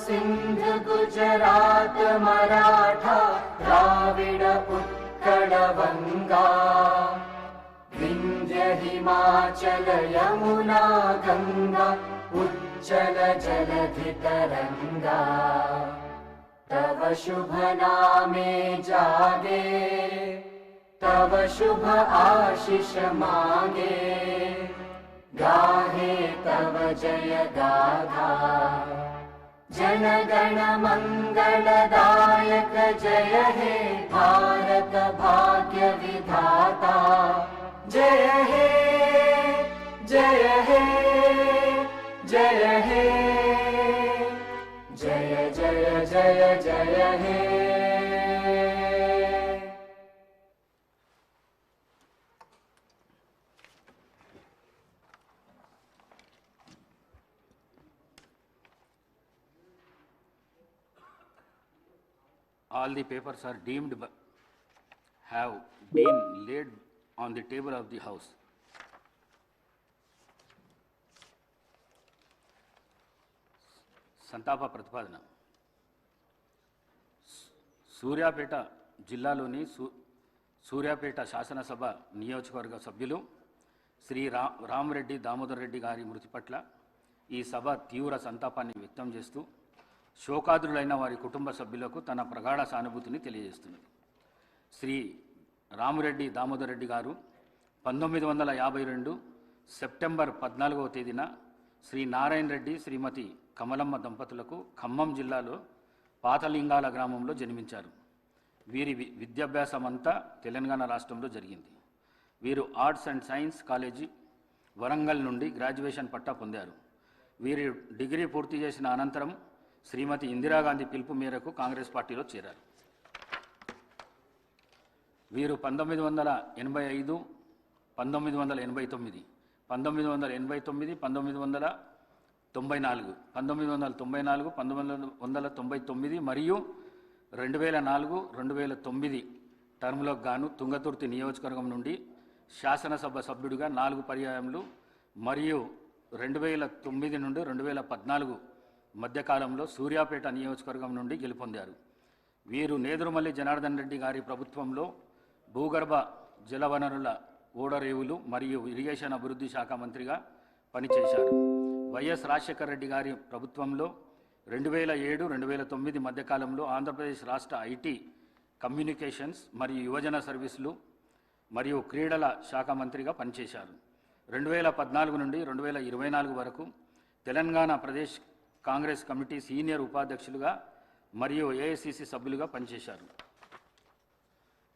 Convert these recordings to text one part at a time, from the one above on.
सिन्ध गुजरात, मराठा, द्राविड, उत्कल वङ्गा विन्ध्य हिमाचल, यमुना गङ्गा उच्चल जलधितरङ्गा तव शुभ नामे जागे, तव शुभ आशिष मागे। गाहे तव जय गाथा जनगण मङ्गलदायक जय हे भारत भाग्य विधाता। जय हे जय हे जय हे। जय जय जय जय हे all the papers are deemed have have been laid on the table of the house. సంతాప ప్రతిపాదన సూర్యాపేట జిల్లాలోని సూ సూర్యాపేట శాసనసభ నియోజకవర్గ సభ్యులు శ్రీ రా రామరెడ్డి దామోదర్ రెడ్డి గారి మృతి పట్ల ఈ సభ తీవ్ర సంతాపాన్ని వ్యక్తం చేస్తూ శోకాదులైన వారి కుటుంబ సభ్యులకు తన ప్రగాఢ సానుభూతిని తెలియజేస్తున్నది. శ్రీ రామరెడ్డి దామోదర్ రెడ్డి గారు పంతొమ్మిది వందల యాభై రెండు సెప్టెంబర్ పద్నాలుగవ తేదీన శ్రీ నారాయణ రెడ్డి శ్రీమతి కమలమ్మ దంపతులకు ఖమ్మం జిల్లాలో పాతలింగాల గ్రామంలో జన్మించారు. వీరి వి- విద్యాభ్యాసం అంతా తెలంగాణ రాష్ట్రంలో జరిగింది. వీరు arts and science college Warangal నుండి గ్రాడ్యుయేషన్ పట్టా పొందారు. వీరి డిగ్రీ పూర్తి చేసిన అనంతరం శ్రీమతి ఇందిరాగాంధీ పిలుపు మేరకు కాంగ్రెస్ పార్టీలో చేరారు. వీరు పంతొమ్మిది వందల ఎనభై ఐదు పంతొమ్మిది వందల ఎనభై తొమ్మిది పంతొమ్మిది వందల ఎనభై తొమ్మిది పంతొమ్మిది వందల తొంభై నాలుగు పంతొమ్మిది వందల తొంభై నాలుగు పంతొమ్మిది వందల తొంభై తొమ్మిది మరియు రెండు వేల నాలుగు రెండు వేల తొమ్మిది టర్ములకు గాను తుంగతుర్తి నియోజకవర్గం నుండి శాసనసభ సభ్యుడిగా నాలుగు పర్యాయములు మరియు రెండు వేల తొమ్మిది నుండి రెండు వేల పద్నాలుగు మధ్యకాలంలో సూర్యాపేట నియోజకవర్గం నుండి గెలుపొందారు. వీరు నేదురుమల్లి జనార్దన్ రెడ్డి గారి ప్రభుత్వంలో భూగర్భ జలవనరుల ఓడరేవులు మరియు ఇరిగేషన్ అభివృద్ధి శాఖ మంత్రిగా పనిచేశారు. వైఎస్ రాజశేఖర రెడ్డి గారి ప్రభుత్వంలో రెండు వేల ఏడు రెండు వేల తొమ్మిది మధ్యకాలంలో ఆంధ్రప్రదేశ్ రాష్ట్ర ఐటీ కమ్యూనికేషన్స్ మరియు యువజన సర్వీసులు మరియు క్రీడల శాఖ మంత్రిగా పనిచేశారు. రెండు వేల పద్నాలుగు నుండి రెండు వేల ఇరవై నాలుగు వరకు Telangana Pradesh Congress committee senior ఉపాధ్యక్షులుగా మరియు ఏఐసిసి సభ్యులుగా పనిచేశారు.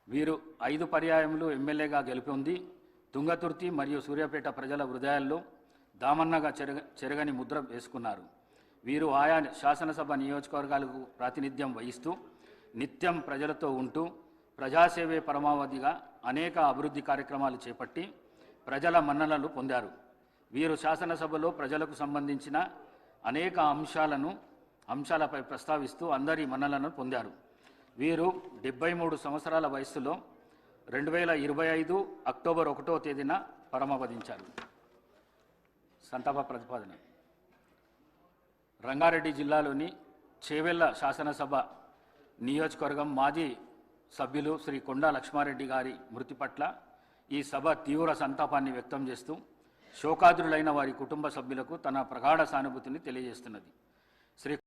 వీరు ఐదు పర్యాయములు ఎమ్మెల్యేగా గెలుపొంది తుంగతుర్తి మరియు సూర్యాపేట ప్రజల హృదయాల్లో దామన్నగా చెరగ చెరగని ముద్ర వేసుకున్నారు. వీరు ఆయా శాసనసభ నియోజకవర్గాలకు ప్రాతినిధ్యం వహిస్తూ నిత్యం ప్రజలతో ఉంటూ ప్రజాసేవే పరమావధిగా అనేక అభివృద్ధి కార్యక్రమాలు చేపట్టి ప్రజల మన్ననలు పొందారు. వీరు శాసనసభలో ప్రజలకు సంబంధించిన అనేక అంశాలను అంశాలపై ప్రస్తావిస్తూ అందరి మన్నలను పొందారు. వీరు డెబ్బై మూడు సంవత్సరాల వయస్సులో రెండు వేల ఇరవై ఐదు అక్టోబర్ ఒకటో తేదీన పరమవధించారు. సంతాప ప్రతిపాదన. రంగారెడ్డి జిల్లాలోని చేవెళ్ళ శాసనసభ నియోజకవర్గం మాజీ సభ్యులు శ్రీ కొండా లక్ష్మారెడ్డి గారి మృతి పట్ల ఈ సభ తీవ్ర సంతాపాన్ని వ్యక్తం చేస్తూ శోకాదురులైన వారి కుటుంబ సభ్యులకు తన ప్రగాఢ సానుభూతిని తెలియజేస్తున్నది. శ్రీ